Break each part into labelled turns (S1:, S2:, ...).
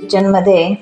S1: किचनमध्ये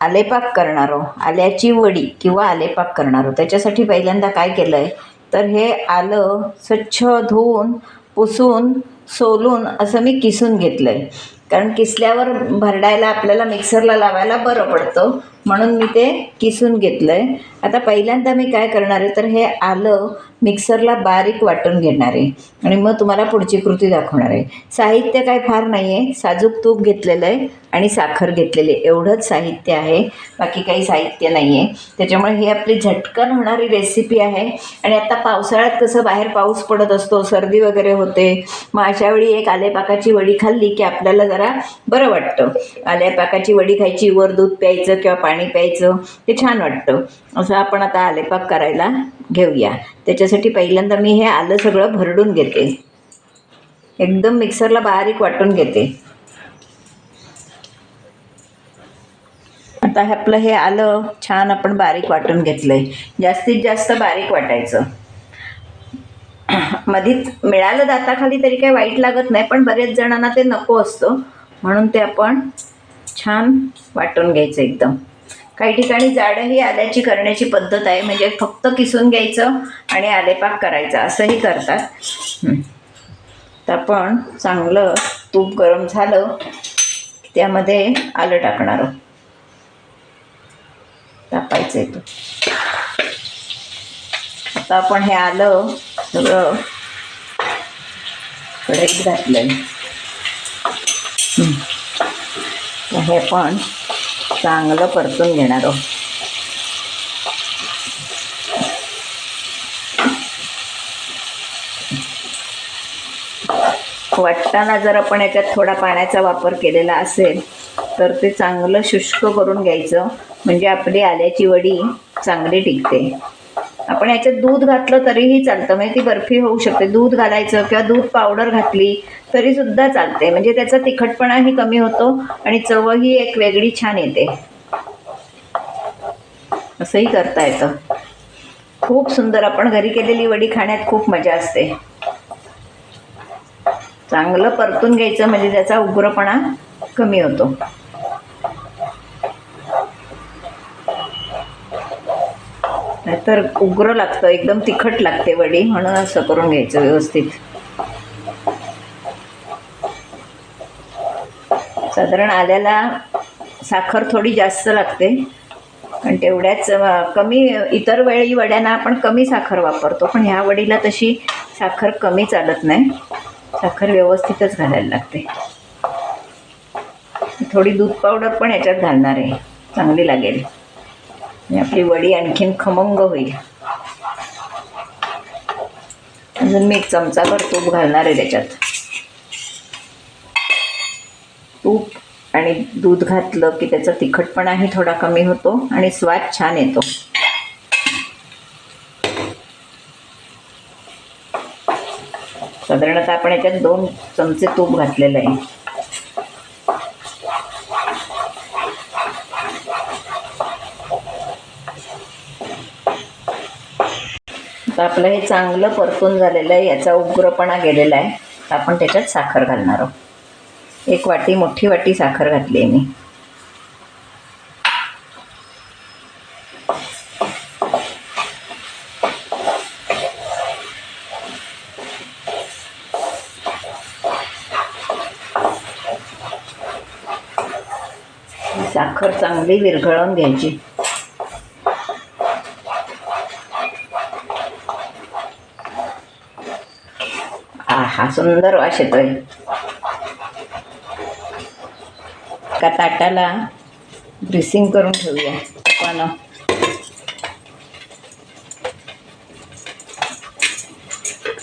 S1: आलेपाक करणारो आल्याची वडी किंवा आलेपाक करणारो. त्याच्यासाठी पहिल्यांदा काय केलं आहे तर हे आलं स्वच्छ धुवून पुसून सोलून असं मी किसून घेतलं आहे कारण किसल्यावर भरडायला आपल्याला मिक्सरला लावायला बरं पडतं. म्हणून मी ते किसून घेतलं आहे आता पहिल्यांदा मी काय करणार आहे तर हे आलं मिक्सरला बारीक वाटून घेणार आहे. आणि मग तुम्हाला पुढची कृती दाखवणार आहे. साहित्य काय फार नाही आहे साजूक तूप घेतलेलं आहे आणि साखर घेतलेली आहे. एवढंच साहित्य आहे. बाकी काही साहित्य नाही आहे त्याच्यामुळे ही आपली झटकन होणारी रेसिपी आहे. आणि आता पावसाळ्यात कसं बाहेर पाऊस पडत असतो सर्दी वगैरे होते मग अशा वेळी एक आलेपाकाची वडी खाल्ली की आपल्याला जरा बरं वाटतं. आलेपाकाची वडी खायची वर दूध प्यायचं किंवा पाणी प्यायचं ते छान वाटतं. असं आपण आता आलेपाक करायला घेऊया. त्याच्यासाठी पहिल्यांदा मी हे आलं सगळं भरडून घेते. एकदम मिक्सरला बारीक वाटून घेते. आता आपलं हे आलं छान आपण बारीक वाटून घेतलं आहे जास्तीत जास्त बारीक वाटायचं. मधीच मिळालं दाताखाली तरी काही वाईट लागत नाही पण बरेच जणांना ते नको असतं. म्हणून ते आपण छान वाटून घ्यायचं एकदम. काही ठिकाणी जाडही आल्याची करण्याची पद्धत आहे. म्हणजे फक्त किसून घ्यायचं आणि आलेपाक करायचा असंही करतात. हं. तर आपण चांगलं तूप गरम झालं त्यामध्ये आलं टाकणार आहोत. टाकायचं आहे तूप आता आपण हे आलं सगळं कढईत घातलं हे पण चांगलं परतून घेणार आहोत. वाटताना जर आपण याच्यात थोडा पाण्याचा वापर केलेला असेल तर ते चांगलं शुष्क करून घ्यायचं. म्हणजे आपली आल्याची वडी चांगली टिकते. आपण याच्यात दूध घातलं तरीही चालतं. म्हणजे ती बर्फी होऊ शकते. दूध घालायचं किंवा दूध पावडर घातली तरी सुद्धा चालते. म्हणजे त्याचा तिखटपणाही कमी होतो आणि चवही एक वेगळी छान येते. असंही करता येतं. खूप सुंदर. आपण घरी केलेली वडी खाण्यात खूप मजा असते. चांगलं परतून घ्यायचं म्हणजे त्याचा उग्रपणा कमी होतो. तर उग्र लागतं एकदम तिखट लागते वडी म्हणून असं करून घ्यायचं व्यवस्थित. साधारण आल्याला साखर थोडी जास्त लागते. पण तेवढ्याच कमी इतर वेळी वड्यांना आपण कमी साखर वापरतो पण ह्या वडीला तशी साखर कमी चालत नाही. साखर व्यवस्थितच घालायला लागते. थोडी दूध पावडर पण याच्यात घालणार आहे. चांगली लागेल. आणि आपली वडी आणखीन खमंग होईल. अजून मी एक चमचाभर तूप घालणार आहे त्याच्यात. तूप आणि दूध घातलं की त्याचा तिखटपणाही थोडा कमी होतो आणि स्वाद छान येतो. साधारणतः आपण याच्यात दोन चमचे तूप घातलेलं आहे. तर आपलं हे चांगलं परतून झालेलं आहे याचा उग्रपणा गेलेला आहे. तर आपण त्याच्यात साखर घालणार आहोत. एक वाटी मोठी वाटी साखर घातली आहे मी. साखर चांगली विरघळवून घ्यायची. हा सुंदर वास येतोय. का ताटाला ग्रीसिंग करून ठेवूया. आपण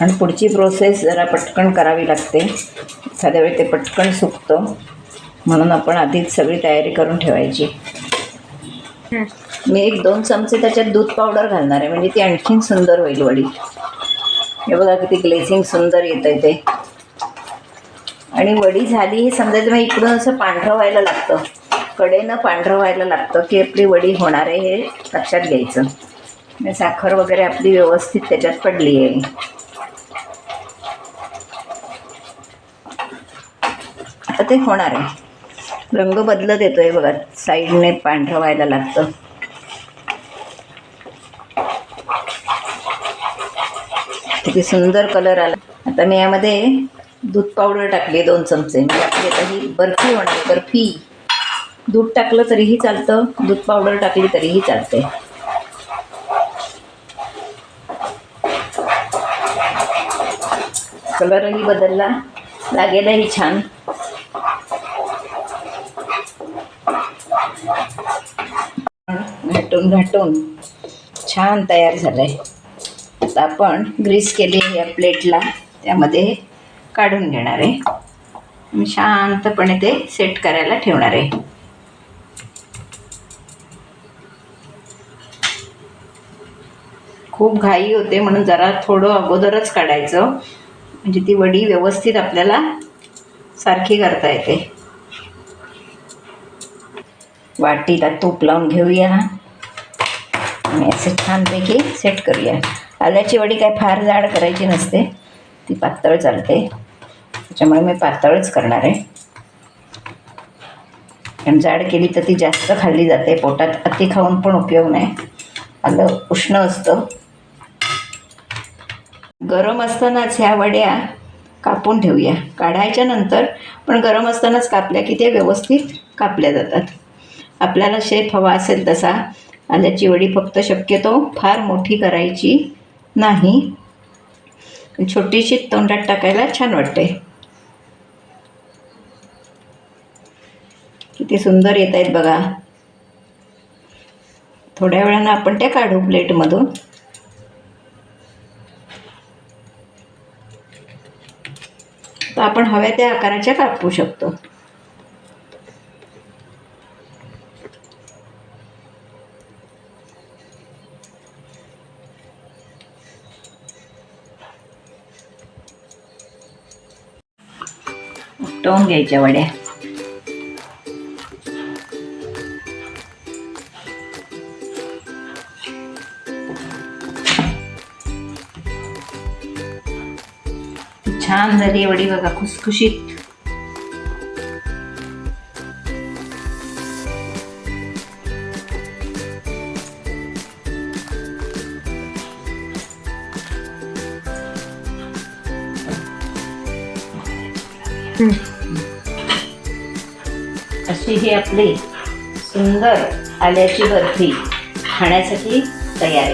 S1: आणि पुढची प्रोसेस जरा पटकन करावी लागते. एखाद्या वेळी ते पटकन सुकतं. म्हणून आपण आधीच सगळी तयारी करून ठेवायची. मी एक दोन चमचे त्याच्यात दूध पावडर घालणार आहे. म्हणजे ती आणखीन सुंदर होईल वडी. हे बघा किती ग्लेसिंग सुंदर येत आहे ते. आणि वडी झाली हे समजायचं मग इकडून असं पांढरं व्हायला लागतं. कडेनं पांढरं व्हायला लागतं की आपली वडी होणार आहे हे लक्षात घ्यायचं. साखर वगैरे आपली व्यवस्थित त्याच्यात पडली आहे. आता ते होणार आहे. रंग बदलत येतोय बघा. साईडने पांढरं व्हायला लागतं. किती सुंदर कलर आला. आता मी यामध्ये दूध पावडर टाकली दोन चमचे. म्हणजे आपली आता ही बर्फी होणार बर्फी. दूध टाकलं तरीही चालतं दूध पावडर टाकली तरीही चालते. कलरही बदलला लागेलही छान. घाटून घाटून. छान तयार झालं आहे आता आपण ग्रीस केली या प्लेटला त्यामध्ये काढून घेणार आहे. शांतपणे ते सेट करायला ठेवणार आहे. खूप घाई होते म्हणून जरा थोडं अगोदरच काढायचं. म्हणजे ती वडी व्यवस्थित आपल्याला सारखी करता येते. वाटीला तूप लावून घेऊया. आणि असं छानपैकी सेट करूया. आल्याची वडी काय फार जाड करायची नसते. ती पातळ चालते. त्याच्यामुळे मी पातळच करणार आहे. कारण जाड केली तर ती जास्त खाल्ली जाते. पोटात अति खाऊन पण उपयोग नाही. आलं उष्ण असतं. गरम असतानाच ह्या वड्या कापून ठेवूया. काढायच्या नंतर पण गरम असतानाच कापल्या की ते व्यवस्थित कापल्या जातात. आपल्याला शेप हवा असेल तसा. आल्याची वडी फक्त शक्यतो फार मोठी करायची नाही. छोटीशी तोंडात टाकायला छान वाटते. किती सुंदर येत आहेत बघा. थोड्या वेळानं आपण त्या काढू प्लेटमधून. तर आपण हव्या त्या आकाराच्या कापू शकतो. उपटवून घ्यायच्या वड्या छान झाली वडी बघा खुसखुशीत अशी ही आपली सुंदर आल्याची बर्फी खाण्यासाठी तयार. आहे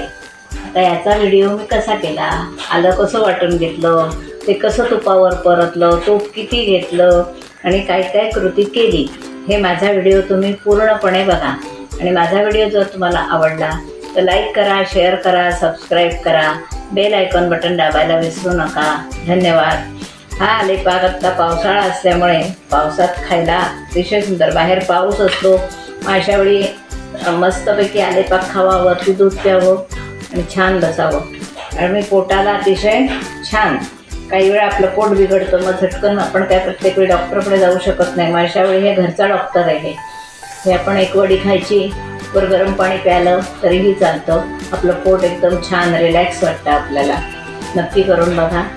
S1: आता याचा व्हिडिओ मी कसा केला? आलं कसं वाटून घेतलं? ते कसं तुपावर परतलं? तूप किती घेतलं? आणि काय काय कृती केली? हे माझा व्हिडिओ तुम्ही पूर्णपणे बघा. आणि माझा व्हिडिओ जर तुम्हाला आवडला तर लाईक करा शेअर करा सबस्क्राईब करा. बेल आयकॉन बटन दाबायला विसरू नका. धन्यवाद. हा अलिबाग आत्ता पावसाळा असल्यामुळे पावसात खायला अतिशय सुंदर. बाहेर पाऊस असतो अशा वेळी मस्तपैकी आलेपाक खावा वरती दूध प्यावं आणि छान बसावं. आणि मी पोटाला अतिशय छान. काही वेळा आपलं पोट बिघडतं मग झटकन आपण काय प्रत्येक वेळी डॉक्टरकडे जाऊ शकत नाही. मग अशा वेळी हे घरचा डॉक्टर आहे. हे आपण एक वडी खायची वर गरम पाणी प्यायलं तरीही चालतं. आपलं पोट एकदम छान रिलॅक्स वाटतं आपल्याला. नक्की करून बघा.